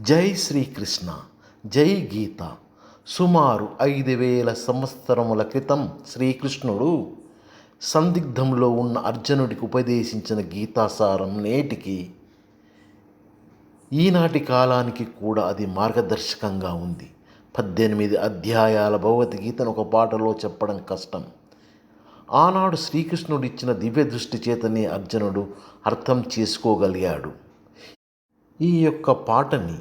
జై శ్రీకృష్ణ జై గీత. సుమారు ఐదు వేల సంవత్సరముల క్రితం శ్రీకృష్ణుడు సందిగ్ధంలో ఉన్న అర్జునుడికి ఉపదేశించిన గీతాసారం నేటికి ఈనాటి కాలానికి కూడా అది మార్గదర్శకంగా ఉంది. పద్దెనిమిది అధ్యాయాల భగవద్గీతను ఒక పాటలో చెప్పడం కష్టం. ఆనాడు శ్రీకృష్ణుడు ఇచ్చిన దివ్య దృష్టి చేతనే అర్జునుడు అర్థం చేసుకోగలిగాడు. ఈ యొక్క పాటని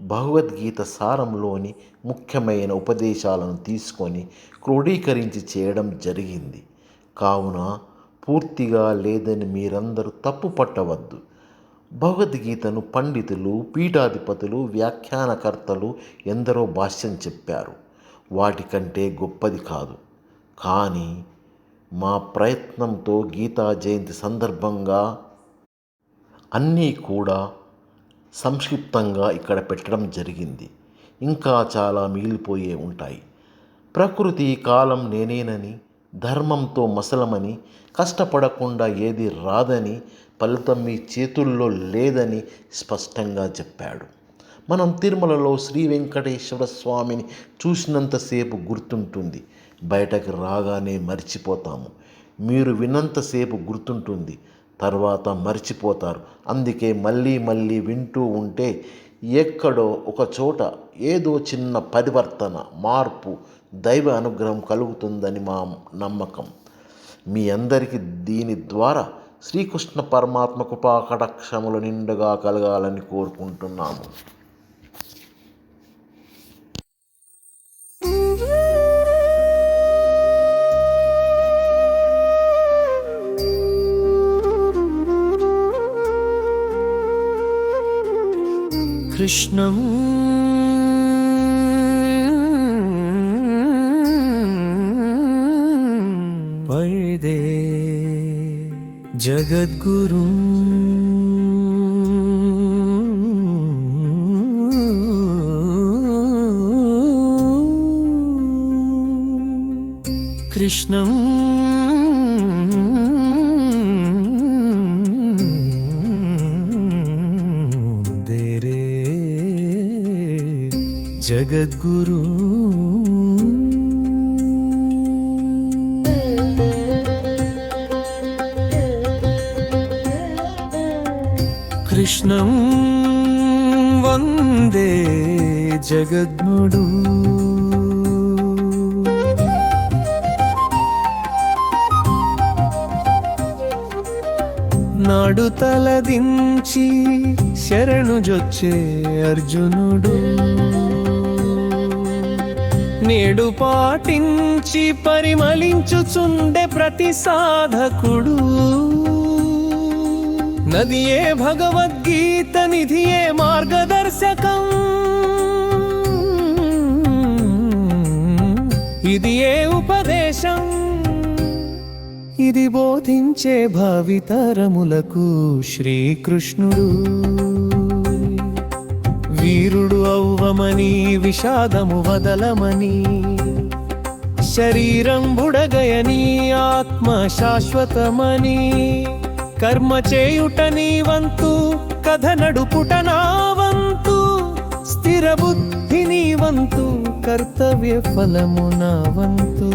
భగవద్గీత సారంలోని ముఖ్యమైన ఉపదేశాలను తీసుకొని క్రోడీకరించి చేయడం జరిగింది. కావున పూర్తిగా లేదని మీరందరూ తప్పు పట్టవద్దు. భగవద్గీతను పండితులు పీఠాధిపతులు వ్యాఖ్యానకర్తలు ఎందరో భాష్యం చెప్పారు. వాటికంటే గొప్పది కాదు. కానీ మా ప్రయత్నంతో గీతా జయంతి సందర్భంగా అన్నీ కూడా సంక్షిప్తంగా ఇక్కడ పెట్టడం జరిగింది. ఇంకా చాలా మిగిలిపోయే ఉంటాయి. ప్రకృతి కాలం నేనేనని ధర్మంతో మసలమని కష్టపడకుండా ఏది రాదని ఫలితం మీ చేతుల్లో లేదని స్పష్టంగా చెప్పాడు. మనం తిరుమలలో శ్రీ వెంకటేశ్వర స్వామిని చూసినంతసేపు గుర్తుంటుంది. బయటకు రాగానే మర్చిపోతాము. మీరు విన్నంతసేపు గుర్తుంటుంది. తర్వాత మర్చిపోతారు. అందుకే మళ్ళీ మళ్ళీ వింటూ ఉంటే ఎక్కడో ఒక చోట ఏదో చిన్న పరివర్తన మార్పు దైవ అనుగ్రహం కలుగుతుందని మా నమ్మకం. మీ అందరికీ దీని ద్వారా శ్రీకృష్ణ పరమాత్మ కృపాకటాక్షములు నిండుగా కలగాలని కోరుకుంటున్నాము. కృష్ణం వైదే జగద్గురు కృష్ణం జగద్గురు. కృష్ణం వందే జగద్ముడు. నాడు తలదించి శరణు జొచ్చే అర్జునుడు. నేడు పాటించి పరిమళించుచుండే ప్రతి సాధకుడు. నదియే భగవద్గీత నిధియే మార్గదర్శకం. ఇది ఏ ఉపదేశం? ఇది బోధించే భావితరములకు శ్రీకృష్ణుడు. వీరుడు అవ్వమని విషాదము వదలమని. శరీరం బుడగయని ఆత్మ శాశ్వతమని. కర్మ చేయుట నీ వంతు కథ నడుపుట నా వంతు. స్థిర బుద్ధి నీ వంతు కర్తవ్య ఫలము నా వంతు.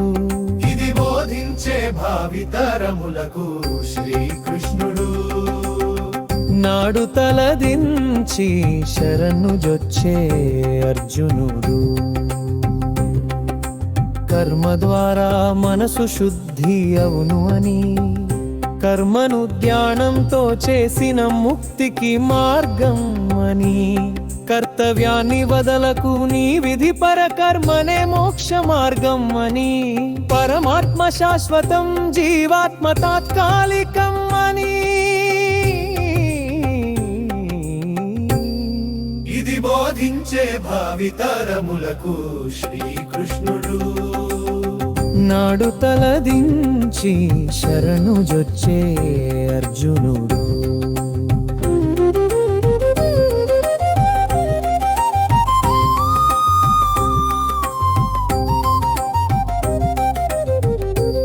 ఇది బోధించే భావితరములకు శ్రీకృష్ణుడు. నాడు తలదించి శరణు జొచ్చే అర్జునుడు. కర్మ ద్వారా మనసు శుద్ధి అవును అని కర్మను ధ్యానంతో చేసిన ముక్తికి మార్గం అని కర్తవ్యాన్ని వదలకు నీ విధి పరకర్మనే మోక్ష మార్గం అని పరమాత్మ శాశ్వతం జీవాత్మ తాత్కాలికం అని. బోధించే భావితరములకు శ్రీకృష్ణుడు. నాడు తలదించి శరణు జొచ్చే అర్జునుడు.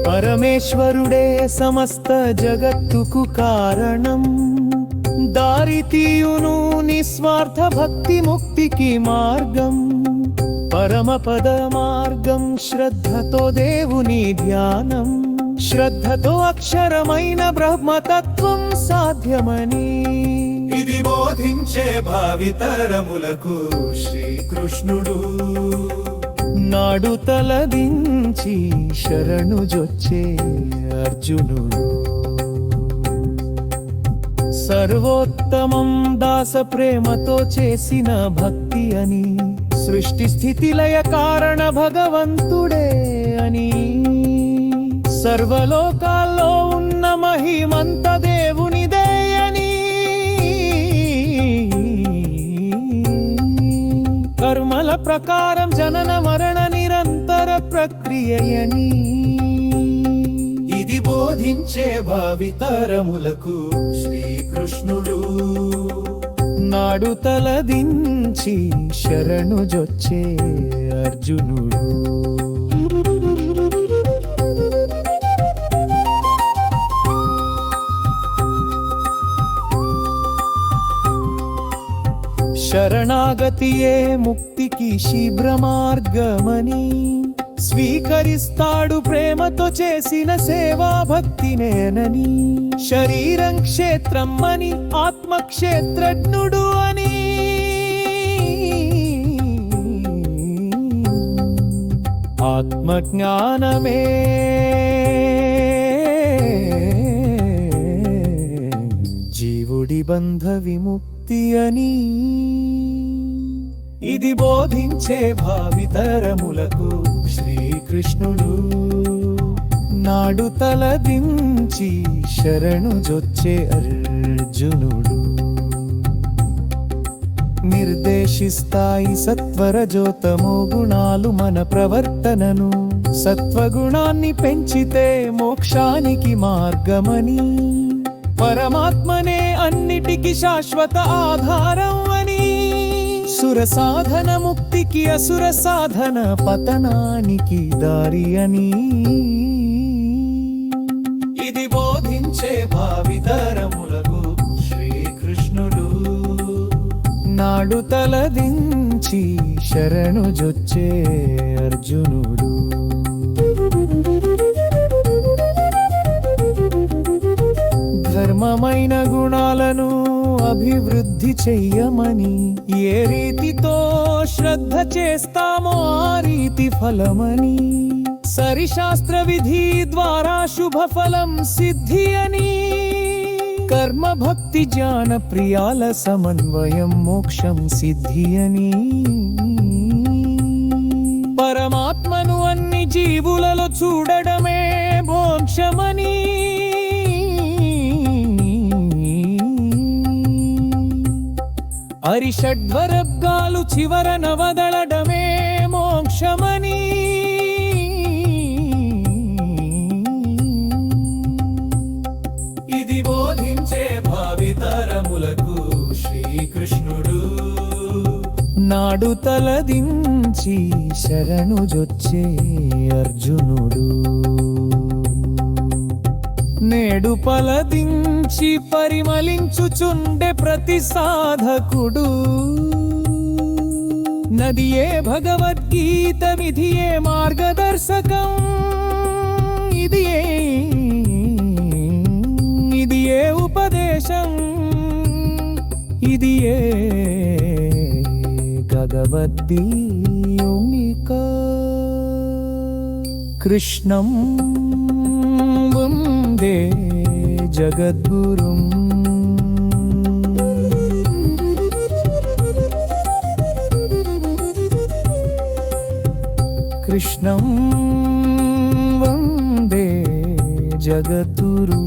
పరమేశ్వరుడే సమస్త జగత్తుకు కారణం. దా దారి తీయును నిస్వార్థ భక్తి ముక్తికి మార్గం పరమపద మార్గం శ్రద్ధతో దేవుని ధ్యానం. శ్రద్ధతో అక్షరమైన బ్రహ్మతత్వం సాధ్యమని. ఇది బోధించే భావితరములకు శ్రీకృష్ణుడు. నాడు తలదించి శరణు జొచ్చే అర్జునుడు. సర్వోత్తమం దాస ప్రేమతో చేసిన భక్తి అని. సృష్టి స్థితిలయ కారణ భగవంతుడే అని. సర్వలోకాల్లో ఉన్న మహిమంత దేవునిదే అని. కర్మల ప్రకారం జనన మరణ నిరంతర ప్రక్రియయని. ఇది బోధించే భావితరములకు శ్రీకృష్ణుడు నాడు తలదించి శరణు జొచ్చే అర్జునుడు. శరణాగతియే ముక్తికి శీఘ్రమార్గమని స్వీకరిస్తాడు ప్రేమతో చేసిన సేవా భక్తినేనని శరీరం క్షేత్రం అని ఆత్మక్షేత్రజ్ఞుడు అని. ఆత్మజ్ఞానమే. జీవుడి బంధ విముక్తి అని. ఇది బోధించే భావితరములకు కృష్ణుడు నాడు తలదించి శరణు జొచ్చే అర్జునుడు. నిర్దేశిస్తాయి సత్వరజోతమో గుణాలు మన ప్రవర్తనను. సత్వగుణాన్ని పెంచితే మోక్షానికి మార్గమని. పరమాత్మనే అన్నిటికి శాశ్వత ఆధారం అని. సుర సాధన ముక్తికి అసుర సాధన పతనానికి దారి అని. ఇది బోధించే భావితరములకు శ్రీకృష్ణుడు నాడు తలదించి శరణు జొచ్చే అర్జునుడు. ధర్మమైన గుణాలను అభివృద్ధి చెయ్యమని ఏ రీతితో శ్రద్ధ చేస్తామో ఆ రీతి ఫలమని సరిశాస్త్ర విధి ద్వారా శుభ ఫలం సిద్ధి అని కర్మ భక్తి జ్ఞాన ప్రియాల సమన్వయం మోక్షం సిద్ధి అని పరమాత్మను అన్ని జీవులలో చూడడమే మోక్షమని అరిషడ్వరబ్గాలు చివర నవదళడమే మోక్షమని. ఇది బోధించే భావితరములకు శ్రీకృష్ణుడు. నాడు తలదించి శరణు జొచ్చే అర్జునుడు. నేడు పలదించి పరిమళించుచుండే ప్రతి సాధకుడు. నదియే భగవద్గీత విధియే మార్గదర్శకం? ఇది ఏ ఇది ఏ ఉపదేశం? ఇది ఏ భగవద్గీయోమిక కృష్ణం వందే జగద్గురుం కృష్ణం వందే జగద్గురు